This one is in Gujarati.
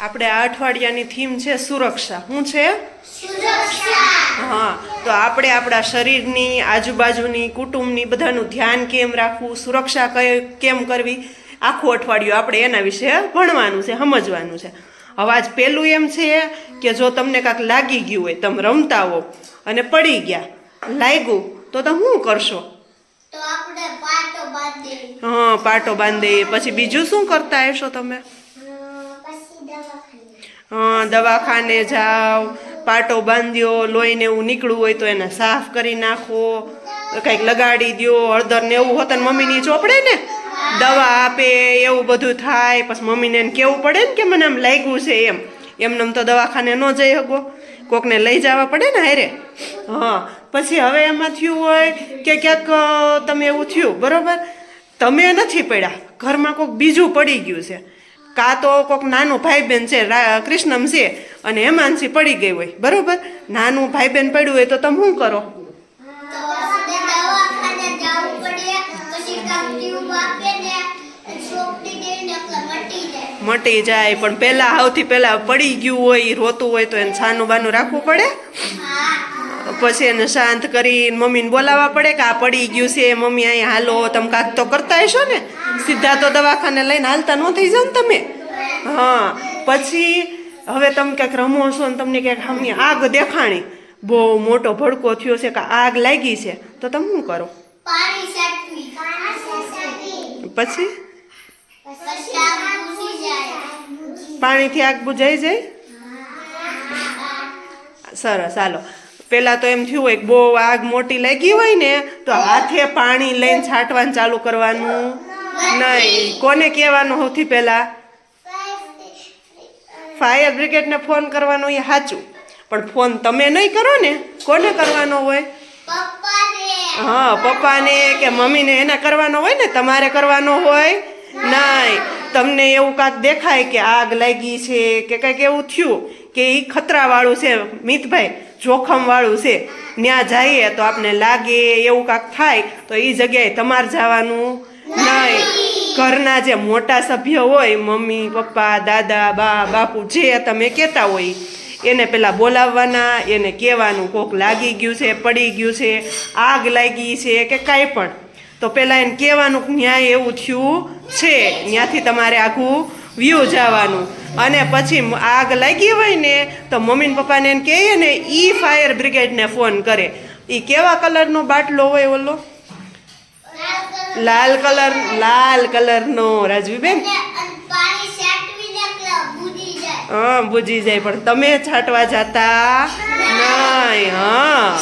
આપણે આ અઠવાડિયાની થીમ છે સુરક્ષા. શું છે? હા તો આપણે આપણા શરીરની આજુબાજુની કુટુંબની બધાનું ધ્યાન કેમ રાખવું સુરક્ષા કેમ કરવી આખું અઠવાડિયું આપણે એના વિશે ભણવાનું છે સમજવાનું છે. હવે આજ પહેલું એમ છે કે જો તમને કાંઈક લાગી ગયું હોય તમે રમતા હો અને પડી ગયા લાગ્યું તો તમે શું કરશો? હા પાટો બાંધે પછી બીજું શું કરતા હશો તમે? દવાખાને. જાઓ, પાટો બાંધ્યો, લોહીને એવું નીકળવું હોય તો એને સાફ કરી નાખો, કંઈક લગાડી દ્યો, હળદર ને એવું હોત મમ્મીની ચોપડે ને? દવા આપે, એવું બધું થાય, પછી મમ્મીને એને કેવું પડે ને કે મને આમ લાગ્યું છે એમ. એમને એમ તો દવાખાને ન જઈ શકો કોકને લઈ જવા પડે ને હારે? હા, પછી હવે એમાં થયું હોય કે ક્યાંક તમે એવું થયું, બરોબર? તમે નથી પડ્યા. ઘરમાં કોઈક બીજું પડી ગયું છે. કાં તો કોઈક નાનું ભાઈ બહેન છે કૃષ્ણમ છે, અને હેમાંશી પડી ગઈ હોય. બરોબર? નાનું ભાઈ બહેન પડ્યું હોય તો તમે શું કરો? જવું મટી જાય, પણ પેલા સૌથી પેલા પડી ગયું હોય રોતું હોય તો એને છાનું બાનું રાખવું પડે? પછી એને શાંત કરીને મમ્મીને બોલાવવા પડે કે આ પડી ગયું છે, મમ્મી અહીંયા હાલો, તમે કાંક તો કરતા હશો ને? સીધા તો દવાખાને લઈને હાલતા ન થઈ જાઓ ને તમે? હા પછી હવે તમે ક્યાંક રમો છો ને તમને ક્યાંક સામે આગ દેખાણી. બહુ મોટો ભડકો થયો છે કે આગ લાગી છે. તો તમે શું કરો? પછી? પાણીથી આગ બુજાઈ જાય? સરસ હાલો. પહેલાં તો એમ થયું હોય બહુ આગ મોટી લાગી હોય ને તો હાથે પાણી લઈને છાંટવાનું ચાલુ કરવાનું. નહીં કોને કહેવાનું સૌથી પહેલાં? ફાયર બ્રિગેડને ફોન કરવાનો એ સાચું. પણ ફોન તમે નહીં કરો ને કોને કરવાનો હોય? હા પપ્પાને કે મમ્મીને એને કરવાનો હોય ને તમારે કરવાનો હોય? નહીં. તમને એવું કાંક દેખાય કે આગ લાગી છે કે કંઈક એવું થયું કે એ ખતરાવાળું છે મિતભાઈ જોખમવાળું છે. ત્યાં જઈએ તો આપને લાગે એવું કાંક થાય તો એ જગ્યાએ તમારે જવાનું. નહીં. ઘરના જે મોટા સભ્ય હોય, મમ્મી, પપ્પા, દાદા, બા, બાપુ, જે તમે કહેતા હોય, એને પેલા બોલાવવાના, એને કહેવાનું કોક લાગી ગયું છે, પડી ગયું છે, આગ લાગી છે કે કાંઈ પણ. તો પેલા એને કહેવાનું ન્યાય એવું થયું છે. ત્યાંથી તમારે આખું વ્યૂ જવાનું. અને પછી આગ લાગી હોય ને, તો મમ્મી પપ્પાને એને કહીએ ને, ઈ ફાયર બ્રિગેડને ફોન કરે. એ કેવા કલરનો બાટલો હોય ઓલો? લાલ કલર લાલ કલર કલરનો રાજવીબેન? હા બુજી જાય પણ તમે છાંટવા જતા નહીં હા.